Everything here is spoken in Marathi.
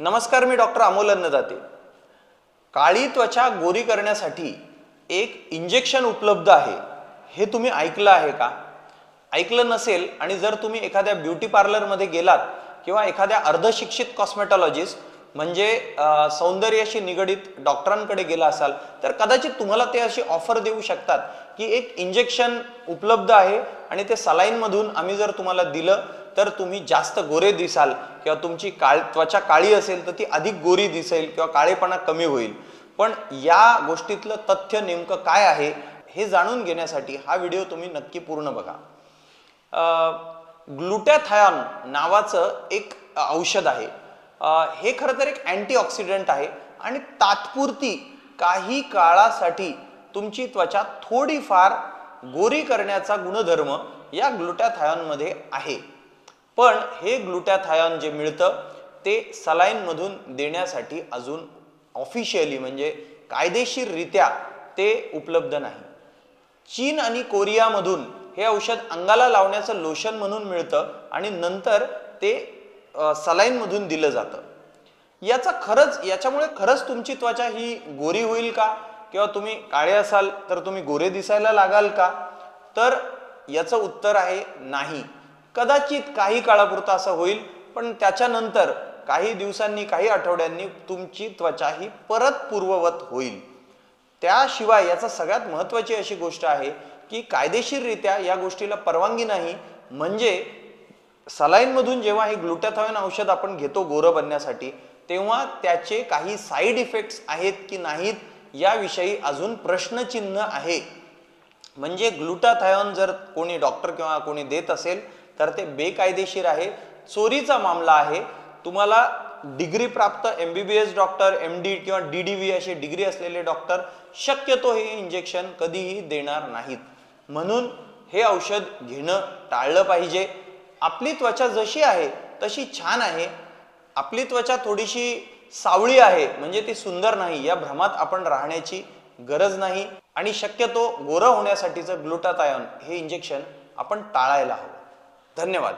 नमस्कार मी डॉक्टर अमोल अन्नदाते. काळी त्वचा गोरी करण्यासाठी एक इंजेक्शन उपलब्ध आहे. हे तुम्ही ऐकलं आहे का? ऐकलं नसेल आणि जर तुम्ही एखाद्या ब्युटी पार्लरमध्ये गेलात किंवा एखाद्या अर्धशिक्षित कॉस्मेटॉलॉजिस्ट म्हणजे सौंदर्याशी निगडीत डॉक्टरांकडे गेला असाल तर कदाचित तुम्हाला ते अशी ऑफर देऊ शकतात की एक इंजेक्शन उपलब्ध आहे आणि ते सलाईनमधून आम्ही जर तुम्हाला दिलं तर तुम्ही जास्त गोरे दिसाल किंवा तुमची काळ त्वचा काळी असेल तर ती अधिक गोरी दिसेल किंवा काळेपणा कमी होईल. पण या गोष्टीतलं तथ्य नेमकं काय आहे हे जाणून घेण्यासाठी हा व्हिडिओ तुम्ही नक्की पूर्ण बघा. ग्लुटॅथायॉन नावाचं एक औषध आहे. हे खरं तर एक अँटीऑक्सिडंट आहे आणि तात्पुरती काही काळासाठी तुमची त्वचा थोडीफार गोरी करण्याचा गुणधर्म या ग्लुटॅथायॉनमध्ये आहे. पण हे ग्लुटॅथायॉन जे मिळतं ते सलाईनमधून देण्यासाठी अजून ऑफिशियली म्हणजे कायदेशीररित्या ते उपलब्ध नाही. चीन आणि कोरियामधून हे औषध अंगाला लावण्याचं लोशन म्हणून मिळतं आणि नंतर ते सलाईनमधून दिलं जातं. याचा खरंच याच्यामुळे खरंच तुमची त्वचा ही गोरी होईल का? किंवा तुम्ही काळे असाल तर तुम्ही गोरे दिसायला लागाल का? तर याचं उत्तर आहे नाही. कदाचित काही काळापुरता असं होईल पण त्याच्यानंतर काही दिवसांनी काही आठवड्यांनी तुमची त्वचा ही परत पूर्ववत होईल. त्याशिवाय याचा सगळ्यात महत्त्वाची अशी गोष्ट आहे की कायदेशीररित्या या गोष्टीला परवानगी नाही म्हणजे सलाईनमधून जेव्हा हे ग्लुटॅथॉइन औषध आपण घेतो गोरं बनण्यासाठी तेव्हा त्याचे काही साईड इफेक्ट्स आहेत की नाहीत याविषयी अजून प्रश्नचिन्ह आहे. म्हणजे ग्लुटाथायॉन जर कोणी डॉक्टर किंवा कोणी देत असेल तर ते बेकायदेशीर आहे. चोरीचा मामला आहे. तुम्हाला डिग्री प्राप्त M B B S doctor M D किंवा डी डी व्ही असे डिग्री असलेले डॉक्टर शक्यतो हे इंजेक्शन कधीही देणार नाहीत. म्हणून हे औषध घेणं टाळलं पाहिजे. आपली त्वचा जशी आहे तशी छान आहे. आपली त्वचा थोडीशी सावळी आहे म्हणजे ती सुंदर नाही. या भ्रमात आपण राहण्याची गरज नाही आणि शक्यतो गोरं होण्यासाठीचं ग्लुटातायॉन हे इंजेक्शन आपण टाळायला हवं. धन्यवाद.